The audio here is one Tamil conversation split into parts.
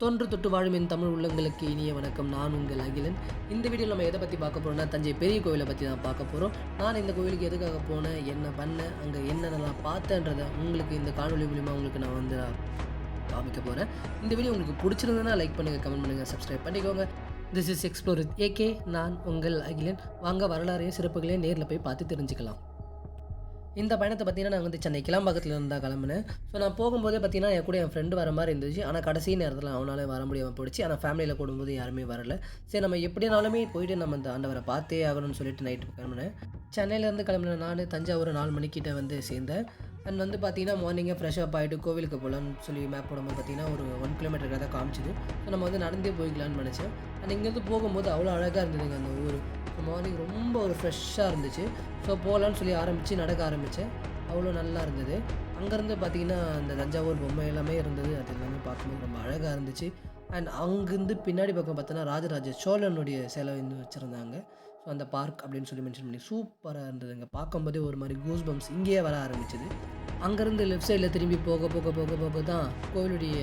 தொன்று தொட்டு வாழும் என் தமிழ் உள்ளங்களுக்கு இனிய வணக்கம். நான் உங்கள் அகிலன். இந்த வீடியோ நம்ம எதை பற்றி பார்க்க போகிறோம்னா தஞ்சை பெரிய கோவிலை பற்றி தான் பார்க்க போகிறோம் நான் இந்த கோவிலுக்கு எதுக்காக போனேன் என்ன பண்ணேன் அங்கே என்னென்ன நான் பார்த்தேன்றதை உங்களுக்கு இந்த காணொலி மூலிமா உங்களுக்கு நான் வந்து காமிக்க போகிறேன் இந்த வீடியோ உங்களுக்கு பிடிச்சிருந்ததுன்னா லைக் பண்ணுங்கள் கமெண்ட் பண்ணுங்கள் சப்ஸ்கிரைப் பண்ணிக்கோங்க. திஸ் இஸ் எக்ஸ்ப்ளோர் ஏகே நான் உங்கள் அகிலன். வாங்க வரலாறையும் சிறப்புகளையும் நேரில் போய் பார்த்து தெரிஞ்சுக்கலாம். இந்த பயணத்தை பார்த்தீங்கன்னா நான் வந்து சென்னை கிளம்பாக்கத்தில் இருந்தால் கிளம்புனேன். ஸோ நான் போகும்போதே பார்த்தீங்கன்னா என் கூட என் ஃப்ரெண்டு வர மாதிரி இருந்துச்சு. ஆனால் கடைசி நேரத்தில் அவனால் வர முடியாமல் போயிடுச்சு. ஆனால் ஃபேமிலியில் கூடும்போது யாருமே வரல. சரி நம்ம எப்படினாலுமே போயிட்டு நம்ம இந்த ஆண்டவரை பார்த்தே ஆகணும்னு சொல்லிட்டு நைட்டு கிளம்புனேன். சென்னையிலேருந்து கிளம்புன நான் தஞ்சாவூர் நாலு மணிக்கிட்ட வந்து சேர்ந்தேன். அண்ட் வந்து பார்த்தீங்கன்னா மார்னிங்கே ஃப்ரெஷ் அப் ஆகிட்டு கோவிலுக்கு போகலான்னு சொல்லி மேப் போடும்போது பார்த்தீங்கன்னா ஒரு ஒன் கிலோமீட்டர் தான் காமிச்சிது. ஸோ நம்ம வந்து நடந்தே போய்க்கலான்னு நினச்சேன். அண்ட் இங்கேருந்து போகும்போது அவ்வளோ அழகாக இருந்ததுங்க அந்த ஊர். மார்னிங் ரொம்ப ஒரு ஃப்ரெஷ்ஷாக இருந்துச்சு. ஸோ போகலான்னு சொல்லி ஆரம்பித்து நடக்க ஆரம்பித்தேன் அவ்வளோ நல்லா இருந்தது. அங்கேருந்து பார்த்தீங்கன்னா அந்த தஞ்சாவூர் பொம்மை எல்லாமே இருந்தது. அது எல்லாமே பார்க்கும்போது ரொம்ப அழகாக இருந்துச்சு. அண்ட் அங்கேருந்து பின்னாடி பக்கம் பார்த்தோன்னா ராஜராஜ சோழனுடைய சிலை வந்து வச்சுருந்தாங்க. ஸோ அந்த பார்க் அப்படின்னு சொல்லி மென்ஷன் பண்ணி சூப்பராக இருந்ததுங்க. பார்க்கும்போதே ஒரு மாதிரி கூஸ் பம்ப்ஸ் இங்கேயே வர ஆரம்பிச்சது. அங்கேருந்து லெஃப்ட் சைடில் திரும்பி போக போக போக போக தான் கோவிலுடைய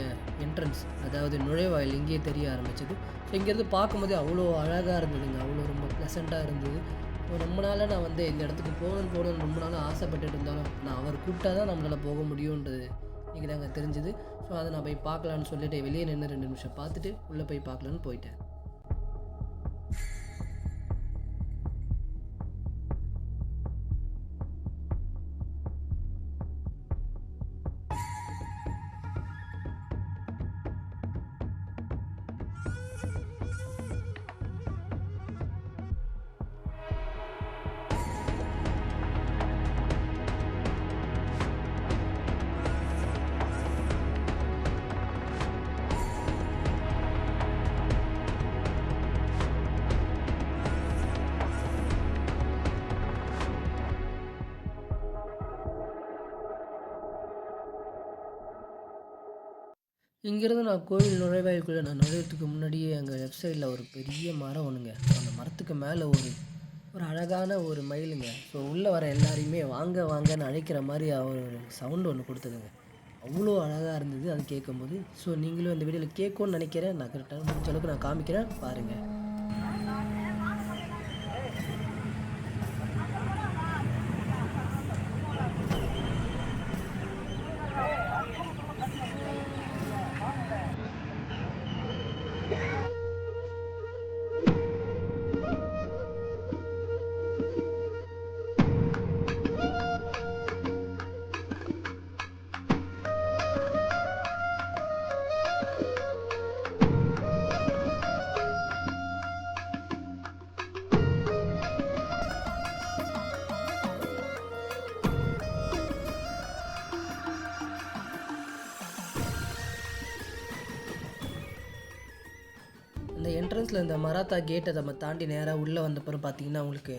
என்ட்ரன்ஸ் அதாவது நுழைவாயில் இங்கேயே தெரிய ஆரம்பிச்சது. ஸோ இங்கேருந்து பார்க்கும்போதே அவ்வளோ அழகாக இருந்ததுங்க. அவ்வளோ ரொம்ப ப்ளசண்ட்டாக இருந்தது. ரொம்ப நாளாக நான் வந்து இந்த இடத்துக்கு போகணும்னு போகணும்னு ரொம்ப நாளாக ஆசைப்பட்டுட்டு இருந்தாலும் நான் அவர் கூப்பிட்டா தான் நம்மளால் போக முடியுன்றது இன்றைக்கி தாங்க தெரிஞ்சுது. ஸோ அதை நான் போய் பார்க்கலான்னு சொல்லிட்டு வெளியே நின்று ரெண்டு நிமிஷம் பார்த்துட்டு உள்ளே போய் பார்க்கலான்னு போயிட்டேன். இங்கேருந்து நான் கோவில் நுழைவாய்க்குள்ளே நான் நுழையத்துக்கு முன்னாடியே அங்கே லெஃப்ட் சைடில் ஒரு பெரிய மரம் ஒன்றுங்க அந்த மரத்துக்கு மேலே ஒரு ஒரு அழகான ஒரு மயிலுங்க. ஸோ உள்ளே வர எல்லாரையுமே வாங்க வாங்கன்னு அழைக்கிற மாதிரி அவர் ஒரு சவுண்டு ஒன்று கொடுத்ததுங்க. அவ்வளோ அழகாக இருந்தது அது கேட்கும்போது. ஸோ நீங்களும் இந்த வீடியோவில் கேட்கும்னு நினைக்கிறேன். நான் கரெக்டாக முடிஞ்ச அளவுக்கு நான் காமிக்கிறேன். பாருங்கள் அந்த இந்த மராத்தா கேட்டை நம்ம தாண்டி நேராக உள்ளே வந்தப்பறம் பார்த்தீங்கன்னா உங்களுக்கு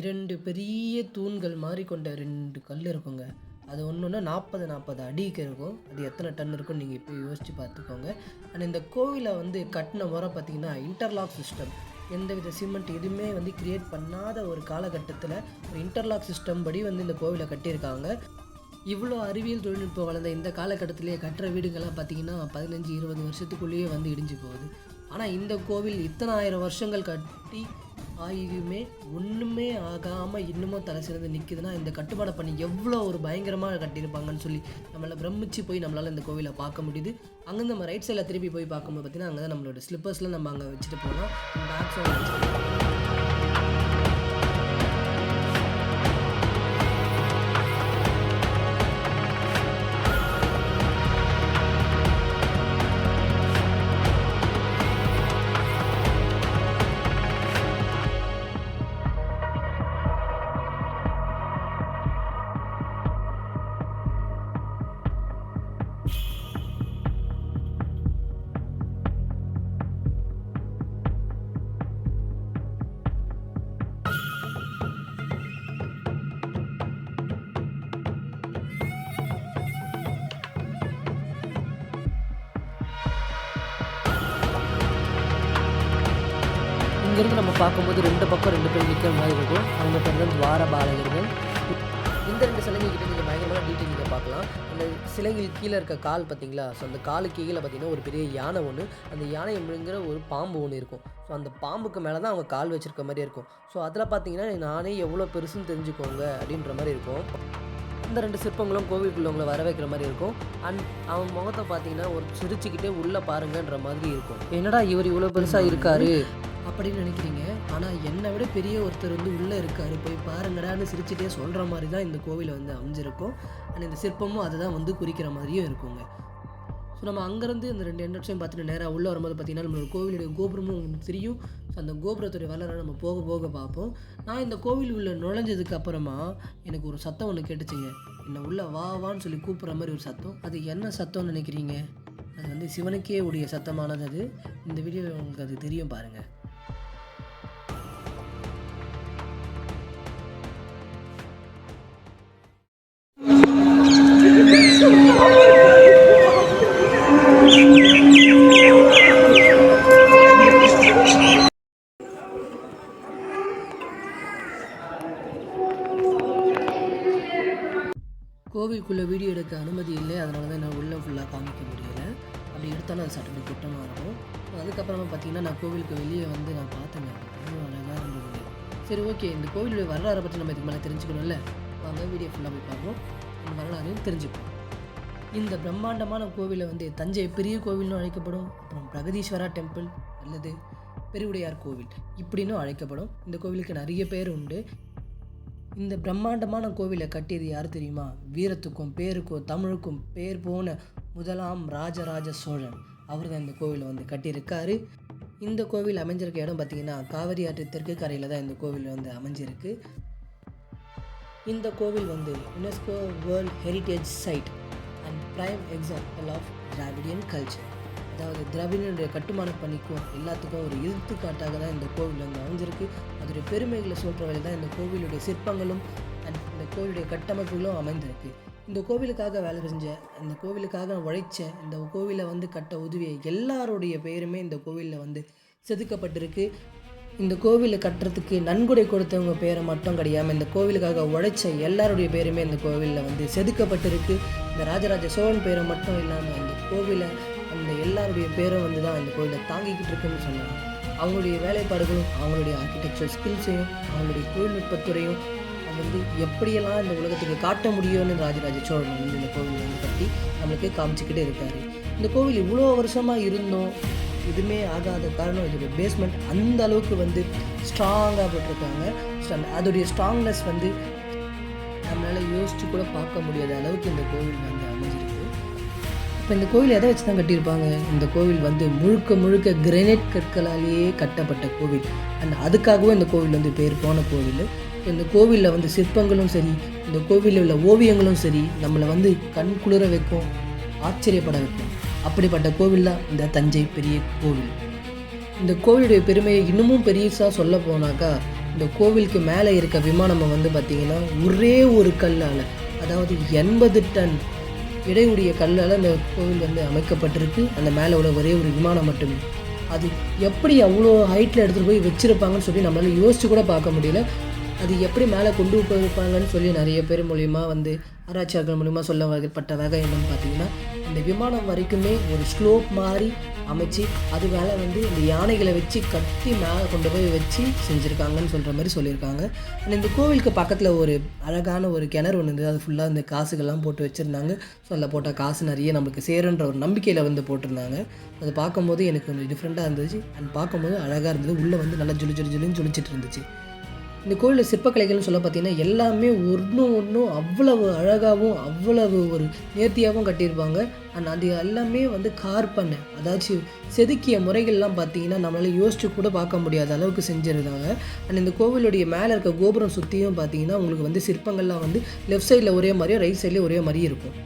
இரண்டு பெரிய தூண்கள் மாதிரி கொண்ட ரெண்டு கல் இருக்குங்க. அது ஒன்று ஒன்று நாற்பது நாற்பது அடிக்கு இருக்கும். அது எத்தனை டன் இருக்கும்னு நீங்கள் இப்போ யோசித்து பார்த்துக்கோங்க அண்ட் இந்த கோவிலை வந்து கட்டின முறை பார்த்தீங்கன்னா இன்டர்லாக் சிஸ்டம் எந்தவித சிமெண்ட் எதுவுமே வந்து கிரியேட் பண்ணாத ஒரு காலகட்டத்தில் ஒரு இன்டர்லாக் சிஸ்டம் படி வந்து இந்த கோவிலை கட்டியிருக்காங்க. இவ்வளோ அறிவியல் தொழில்நுட்பம் வளர்ந்த இந்த காலகட்டத்திலேயே கட்டுற வீடுகள்லாம் பார்த்தீங்கன்னா பதினஞ்சு இருபது வருஷத்துக்குள்ளேயே வந்து இடிஞ்சு போகுது. ஆனால் இந்த கோவில் இத்தனை ஆயிரம் வருஷங்கள் கட்டி ஆகியுமே ஒன்றுமே ஆகாமல் இன்னமும் தலை சிறந்து நிற்குதுன்னா இந்த கட்டுப்பாடை பண்ணி எவ்வளோ ஒரு பயங்கரமாக கட்டியிருப்பாங்கன்னு சொல்லி நம்மளை பிரமிச்சு போய் நம்மளால் இந்த கோவிலை பார்க்க முடியுது. அங்கே நம்ம ரைட் சைடில் திருப்பி போய் பார்க்கும்போது பார்த்தீங்கன்னா அங்கே தான் நம்மளோட ஸ்லிப்பர்ஸில் நம்ம அங்கே வச்சுட்டு போகலாம். பேக்ஸும் இங்கேருந்து நம்ம பார்க்கும்போது ரெண்டு பக்கம் ரெண்டு பேர் நிற்கிற மாதிரி இருக்கும். அவங்க பேர் தான் துவார பாலகர்கள் இந்த ரெண்டு சிலைங்க நீங்கள் பயங்கரமான டீட்டெயில் நீங்கள் பார்க்கலாம். அந்த சிலைகள் கீழே இருக்க கால் பார்த்தீங்களா? ஸோ அந்த காலுக்கு கீழே பார்த்தீங்கன்னா ஒரு பெரிய யானை ஒன்று அந்த யானை முழுங்கிற ஒரு பாம்பு ஒன்று இருக்கும். ஸோ அந்த பாம்புக்கு மேலே தான் அவங்க கால் வச்சுருக்க மாதிரி இருக்கும். ஸோ அதில் பார்த்தீங்கன்னா நானே எவ்வளோ பெருசுன்னு தெரிஞ்சுக்கோங்க அப்படின்ற மாதிரி இருக்கும். இந்த ரெண்டு சிற்பங்களும் கோவிலுக்குள்ளவங்களை வர வைக்கிற மாதிரி இருக்கும். அண்ட் அவன் முகத்தை பார்த்தீங்கன்னா ஒரு சிரிச்சுக்கிட்டே உள்ளே பாருங்கன்ற மாதிரி இருக்கும். என்னடா இவர் இவ்வளோ பெருசாக இருக்காரு? அப்படின்னு நினைக்கிறீங்க? ஆனால் என்னை விட பெரிய ஒருத்தர் வந்து உள்ளே இருக்காரு. போய் பாருங்கடான்னு சிரிச்சுட்டே சொல்கிற மாதிரி தான் இந்த கோவில் வந்து அமைஞ்சிருக்கும். அண்ட் இந்த சிற்பமும் அதை தான் வந்து குறிக்கிற மாதிரியும் இருக்குங்க. ஸோ நம்ம அங்கேருந்து இந்த ரெண்டு என்ட்ரன்ஸையும் பார்த்துட்டு நேராக உள்ளே வரும்போது பார்த்திங்கன்னா நம்மளோட கோவிலுடைய கோபுரமும் உங்களுக்கு தெரியும். ஸோ அந்த கோபுரத்துடைய வரலாறு நம்ம போக போக பார்ப்போம். நான் இந்த கோவில் உள்ளே நுழைஞ்சதுக்கு அப்புறமா எனக்கு ஒரு சத்தம் ஒன்று கேட்டுச்சுங்க. என்னை உள்ளே வா வான்னு சொல்லி கூப்பிட்ற மாதிரி ஒரு சத்தம். அது என்ன சத்தம்னு நினைக்கிறீங்க? அது வந்து சிவனுக்கே உடைய சத்தமானது அது. இந்த வீடியோவில் உங்களுக்கு அது தெரியும் பாருங்கள் கோவிலுக்குள்ளே வீடியோ எடுக்க அனுமதி இல்லை அதனால தான் நான் உள்ளே ஃபுல்லாக காமிக்க முடியல. அப்படி எடுத்தாலும் அது சட்டப்படி குற்றமாக இருக்கும். அதுக்கப்புறமா பார்த்தீங்கன்னா நான் கோவிலுக்கு வெளியே வந்து நான் பார்த்தேங்க. அவ்வளோ அழகாக இருந்தது. சரி ஓகே. இந்த கோவிலுடைய வரலாறை பற்றி நம்ம இதுக்கு மேலே தெரிஞ்சுக்கணும்ல? வாங்க வீடியோ ஃபுல்லாக போய் பார்ப்போம். அந்த வரலாறையும் தெரிஞ்சுப்போம். இந்த பிரம்மாண்டமான கோவிலை வந்து தஞ்சை பெரிய கோவில்னு அழைக்கப்படும் அப்புறம் பிரகதீஸ்வரா டெம்பிள் அல்லது பெருவுடையார் கோவில் இப்படின்னும் அழைக்கப்படும். இந்த கோவிலுக்கு நிறைய பேர் உண்டு. இந்த பிரம்மாண்டமான கோவிலை கட்டியது யார் தெரியுமா? வீரத்துக்கும் பேருக்கும் தமிழுக்கும் பேர் போன முதலாம் ராஜராஜ சோழன். அவர் தான் இந்த கோவிலை வந்து கட்டியிருக்காரு. இந்த கோவில் அமைஞ்சிருக்க இடம் பார்த்தீங்கன்னா காவிரி ஆற்று தெற்கு கரையில் தான் இந்த கோவில் வந்து அமைஞ்சிருக்கு. இந்த கோவில் வந்து UNESCO world heritage site and prime example of Dravidian culture அதாவது திராவிடனுடைய கட்டுமான பணிக்கும் எல்லாத்துக்கும் ஒரு எடுத்துக்காட்டாக தான் இந்த கோவில் வந்து அமைஞ்சிருக்கு. அதோடைய பெருமைகளை சொல்கிற வகையில் தான் இந்த கோவிலுடைய சிற்பங்களும் அண்ட் இந்த கோவிலுடைய கட்டமைப்புகளும் அமைந்திருக்கு. இந்த கோவிலுக்காக வேலை செஞ்ச இந்த கோவிலுக்காக உழைச்ச இந்த கோவிலை வந்து கட்ட உதவிய எல்லாருடைய பெயருமே இந்த கோவிலில் வந்து செதுக்கப்பட்டிருக்கு. இந்த கோவிலை கட்டுறதுக்கு நன்கொடை கொடுத்தவங்க பேரை மட்டும் கிடையாமல் இந்த கோவிலுக்காக உழைச்ச எல்லாருடைய பேருமே இந்த கோவிலில் வந்து செதுக்கப்பட்டிருக்கு. இந்த ராஜராஜ சோழன் பேரை மட்டும் இல்லாமல் இந்த கோவிலை அந்த எல்லாருடைய பேரும் வந்து தான் இந்த கோவிலை தாங்கிக்கிட்டு இருக்குன்னு சொல்லலாம். அவங்களுடைய வேலைப்பாடுகளும் அவங்களுடைய ஆர்கிடெக்சர் ஸ்கில்ஸையும் அவங்களுடைய தொழில்நுட்பத்துறையும் அது வந்து எப்படியெல்லாம் இந்த உலகத்துக்கு காட்ட முடியும்னு ராஜராஜ சோழன் வந்து இந்த கோவில் வந்து பற்றி நம்மளுக்கு காமிச்சிக்கிட்டே இருக்காரு. இந்த கோவில் இவ்வளோ வருஷமாக இருந்தோம் எதுவுமே ஆகாத காரணம் இதோடைய பேஸ்மெண்ட் அந்த அளவுக்கு வந்து ஸ்ட்ராங்காக போட்டிருக்காங்க. அதோடைய ஸ்ட்ராங்னஸ் வந்து நம்மளால் யோசித்து கூட பார்க்க முடியாத அளவுக்கு இந்த கோவில் வந்து இப்போ இந்த கோவில் எதை வச்சு தான் கட்டியிருப்பாங்க? இந்த கோவில் வந்து முழுக்க முழுக்க கிரனைட் கற்களாலேயே கட்டப்பட்ட கோவில். அண்ட் அதுக்காகவே இந்த கோவில் வந்து பேர் போன கோவில். இந்த கோவிலில் வந்து சிற்பங்களும் சரி இந்த கோவிலில் உள்ள ஓவியங்களும் சரி நம்மளை வந்து கண் குளிர வைக்கும் ஆச்சரியப்பட வைக்கும். அப்படிப்பட்ட கோவில் தான் இந்த தஞ்சை பெரிய கோவில். இந்த கோவிலுடைய பெருமையை இன்னமும் பெருசாக சொல்ல போனாக்கா இந்த கோவிலுக்கு மேலே இருக்க விமானம் வந்து பார்த்திங்கன்னா ஒரே ஒரு கல்லால் அதாவது எண்பது டன் இடையுடைய கல்லால் இந்த கோவில் வந்து அமைக்கப்பட்டிருக்கு. அந்த மேலே உள்ள ஒரே ஒரு விமானம் மட்டுமே. அது எப்படி அவ்வளோ ஹைட்டில் எடுத்துகிட்டு போய் வச்சுருப்பாங்கன்னு சொல்லி நம்மளால் யோசிச்சு கூட பார்க்க முடியல. அது எப்படி மேலே கொண்டு போயிருப்பாங்கன்னு சொல்லி நிறைய பேர் மூலிமா வந்து ஆராய்ச்சியாளர்கள் மூலிமா சொல்ல வகைப்பட்ட வகை என்னன்னு பார்த்தீங்கன்னா இந்த விமானம் வரைக்குமே ஒரு ஸ்லோப் மாதிரி அமைச்சு அது மேலே வந்து இந்த யானைகளை வச்சு கட்டி மேலே கொண்டு போய் வச்சு செஞ்சுருக்காங்கன்னு சொல்கிற மாதிரி சொல்லியிருக்காங்க. அண்ட் இந்த கோவிலுக்கு பக்கத்தில் ஒரு அழகான ஒரு கிணறு ஒன்று இருந்தது. அது ஃபுல்லாக இந்த காசுகள்லாம் போட்டு வச்சுருந்தாங்க. ஸோ அதில் போட்டால் காசு நிறைய நம்மளுக்கு சேருன்ற ஒரு நம்பிக்கையில் வந்து போட்டிருந்தாங்க. அது பார்க்கும்போது எனக்கு கொஞ்சம் டிஃப்ரெண்ட்டாக இருந்துச்சு. அண்ட் பார்க்கும்போது அழகாக இருந்தது. உள்ளே வந்து நல்லா ஜொலி ஜொலி ஜொலின்னு ஜொலிச்சிட்டு இருந்துச்சு. இந்த கோயிலில் சிற்பக்கலைகள்னு சொல்ல பார்த்தீங்கன்னா எல்லாமே ஒன்றும் ஒன்றும் அவ்வளவு அழகாகவும் அவ்வளவு ஒரு நேர்த்தியாகவும் கட்டியிருப்பாங்க. அண்ட் அது எல்லாமே வந்து கார்பண்ணை அதாச்சும் செதுக்கிய முறைகள்லாம் பார்த்தீங்கன்னா நம்மளால் யோசிச்சு கூட பார்க்க முடியாத அளவுக்கு செஞ்சுருந்தாங்க அண்ட் இந்த கோவிலுடைய மேலே இருக்க கோபுரம் சுற்றியும் பார்த்தீங்கன்னா உங்களுக்கு வந்து சிற்பங்கள்லாம் வந்து லெஃப்ட் சைடில் ஒரே மாதிரியும் ரைட் சைடில் ஒரே மாதிரியும் இருக்கும்.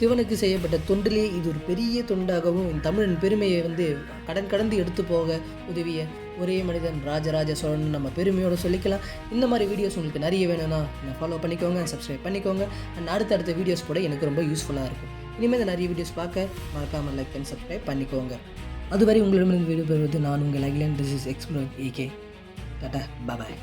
சிவனுக்கு செய்யப்பட்ட தொண்டிலே இது ஒரு பெரிய தொண்டாகவும் தமிழின் பெருமையை வந்து கடன் கடந்து எடுத்து போக உதவிய ஒரே மனிதன் ராஜராஜ சோழன் நம்ம பெருமையோடு சொல்லிக்கலாம். இந்த மாதிரி வீடியோஸ் உங்களுக்கு நிறைய வேணும்னா நான் ஃபாலோ பண்ணிக்கோங்க சப்ஸ்கிரைப் பண்ணிக்கோங்க. அண்ட் அடுத்தடுத்த வீடியோஸ் கூட எனக்கு ரொம்ப யூஸ்ஃபுல்லாக இருக்கும். இனிமேல் இந்த நிறைய வீடியோஸ் பார்க்க மறக்காமல் லைக் அண்ட் சப்ஸ்கிரைப் பண்ணிக்கோங்க. அதுவரை உங்களிடமிருந்து வீடியோ பெறுவது நான் உங்கள் Akilan this is explore AK tata bye